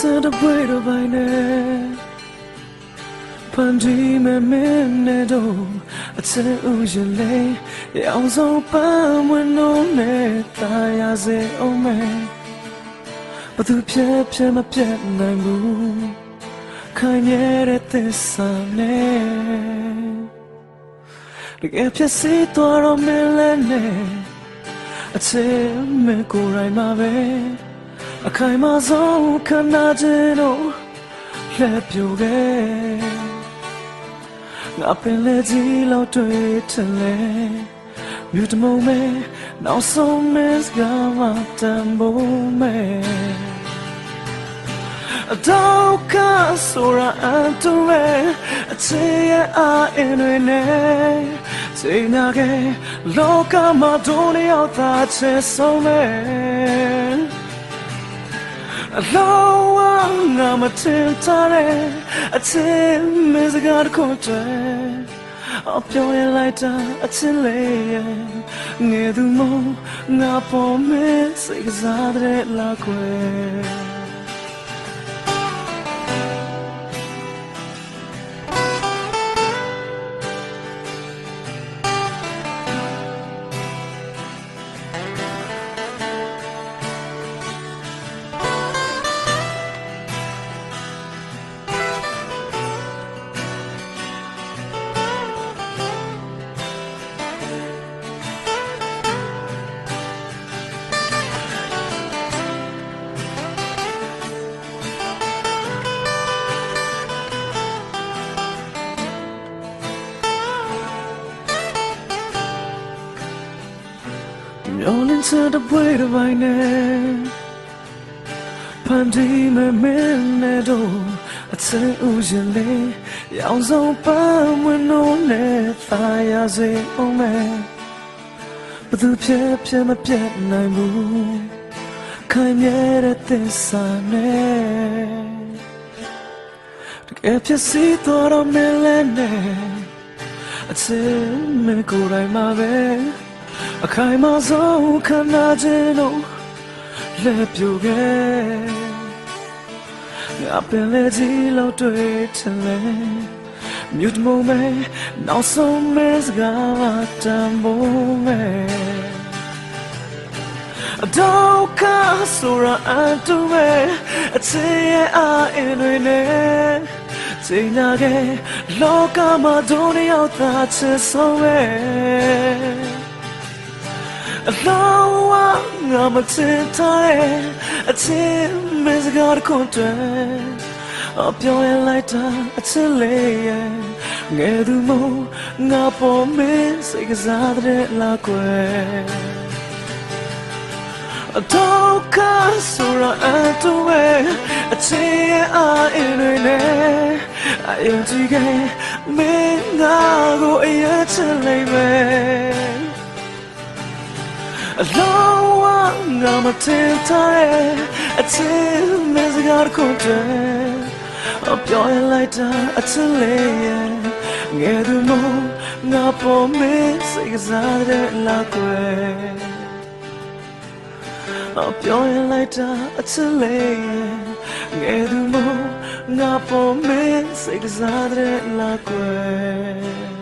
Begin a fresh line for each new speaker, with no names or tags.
to the way to by ne Pandi me me ne do a te u ye le Yang so pa when no ne ta ya se o me ဘသူဖြစ်ဖြစ်မပြတ်နိုင်ဘူးခိုင်မြဲတဲ့သစ္စာနဲ့တကယ်ဖြစ်စီသွားတော့မင်းလည်းနဲ့ အချစ်မကိုယ်တိုင်မှာပဲအခိုင်မာဆုံးခန္ဓာချင်းတို့လက်ပြိုခဲ့ငါပင်လေကြီးလောက်တွေ့ထလဲမြူတမုံမဲနောက်ဆုံးမင်းစကားမှတန်ဖို့မဲအတော့ကဆိုရအန်တူရဲ့အချစ်ရဲ့အာအင်းတွေနဲ့စိတ်နာခဲ့လောကမှာဒုနေရောက်သာချေဆုံးမဲ့ အလောဝငါမတင်ထားတဲ့အချစ်မင်းစကားတစ်ခုတည်းအပြောရလိုက်တာအချစ်လေးရဲ့ငယ်သူမငါပေါ်မဲ့စိတ်ကစားတဲ့လာခွဲ မျောလင်းစတဲ့ဘွေတစ်ပိုင်းနဲ့ဖန်တီးမမင်းနဲ့တော့အချစ်ဦးရင်လေးရောင်စုံပန်းဝင်လို့နဲ့သာယာစေအောင်မဲ့ဘသူဖြစ်ဖြစ်မပြတ်နိုင်ဘူးခိုင်မြဲတဲ့သစ္စာနဲ့တကယ်ဖြစ်စီတော်တော့မင်းလည်းနဲ့အချစ်မကိုယ်တိုင်မှာပဲ အခိုင်မာဆုံးခန္ဓာချင်းတို့လက်ပြိုခဲ့ငါပင်လေကြီးလောက်တွေ့ထလဲမြူတမုံမဲနောက်ဆုံးမဲစကားတန်ဖို့မဲအတော့ကဆိုရအန်တူမဲအချစ်ရဲ့အာအင်းတွေနဲ့စိတ်နာခဲ့လောကမှာဒုနေရောက်သာချစ်ဆုံးပဲ အလောင်းဝငါမချစ်တဲ့အချစ်မစကားတစ်ခုတည်းအပြောရလိုက်တာအချစ်လေးရဲ့ငယ်သူမငါပေါ်မင်းစိတ်ကစားတဲ့လာကွယ်အတော့ကဆိုရအတူပဲအချစ်ရဲ့အာအင်းတွေနဲ့အယုံကြည်ခဲ့မင်းငါကိုအရေးချင်လိမ့်မယ် အလောင်းဝငါမတင်ထားတဲ့အချစ်မစကားတစ်ခုတည်းအပြောရလိုက်တာအချစ်လေးရဲ့ငယ်သူမငါပေါ်မင်းစိတ်ကစားတဲ့လာကွယ်အပြောရလိုက်တာအချစ်လေးရဲ့ငယ်သူမငါပေါ်မင်းစိတ်ကစားတဲ့လာကွယ်